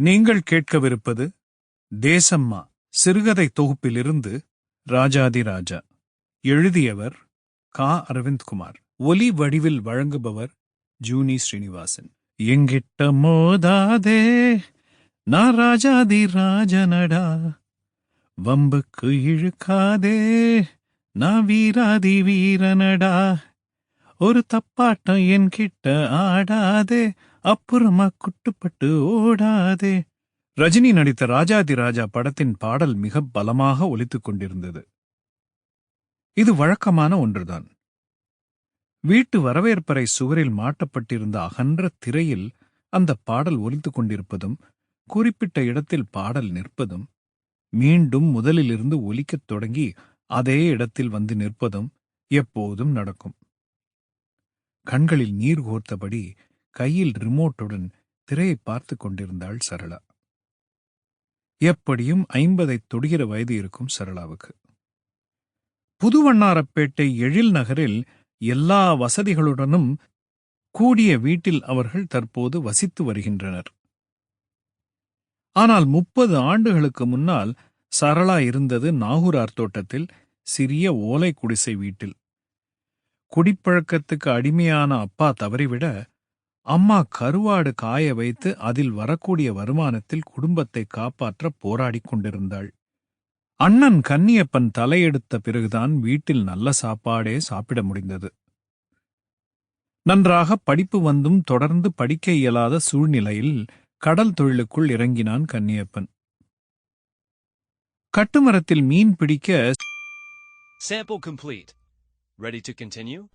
நீங்கள் கேட்கவிருப்பது தேசம்மா. சிறுகதை தொகுப்பிலிருந்து ராஜாதி ராஜா எழுதியவர் கா. அரவிந்த்குமார். ஒலி வடிவில் வழங்குபவர் ஜூனி ஸ்ரீனிவாசன். எங்கிட்ட மோதாதே நான் ராஜாதி ராஜனடா வம்புக்கு இழுக்காதே நான் வீராதி வீரனடா. ஒரு தப்பாட்டம் என்கிட்ட ஆடாதே அப்புறமா குட்டுப்பட்டு ஓடாதே. ரஜினி நடித்த ராஜாதி ராஜா படத்தின் பாடல் மிக பலமாக ஒலித்துக் கொண்டிருந்தது. இது வழக்கமான ஒன்றுதான். வீட்டு வரவேற்பறை சுவரில் மாட்டப்பட்டிருந்த அகன்ற திரையில் அந்த பாடல் ஒலித்துக் கொண்டிருப்பதும் குறிப்பிட்ட இடத்தில் பாடல் நிற்பதும் மீண்டும் முதலிலிருந்து ஒலிக்கத் தொடங்கி அதே இடத்தில் வந்து நிற்பதும் எப்போதும் நடக்கும். கண்களில் நீர் கோர்த்தபடி கையில் ரிமோட்டுடன் திரையை பார்த்து கொண்டிருந்தாள் சரளா. எப்படியும் ஐம்பதைத் தொடுகிற வயது இருக்கும் சரளாவுக்கு. புதுவண்ணாரப்பேட்டை எழில் நகரில் எல்லா வசதிகளுடனும் கூடிய வீட்டில் அவர்கள் தற்போது வசித்து வருகின்றனர். ஆனால் முப்பது ஆண்டுகளுக்கு முன்னால் சரளா இருந்தது நாகூரார் தோட்டத்தில் சிறிய ஓலை குடிசை வீட்டில். குடிப்பழக்கத்துக்கு அடிமையான அப்பா தவறிவிட அம்மா கருவாடு காய வைத்து அதில் வரக்கூடிய வருமானத்தில் குடும்பத்தை காப்பாற்ற போராடிக் கொண்டிருந்தாள். அண்ணன் கன்னியப்பன் தலையெடுத்த பிறகுதான் வீட்டில் நல்ல சாப்பாடே சாப்பிட முடிந்தது. நன்றாக படிப்பு வந்தும் தொடர்ந்து படிக்க இயலாத சூழ்நிலையில் கடல் தொழிலுக்குள் இறங்கினான் கன்னியப்பன். கட்டுமரத்தில் மீன் பிடிக்க Sample complete. Ready to continue?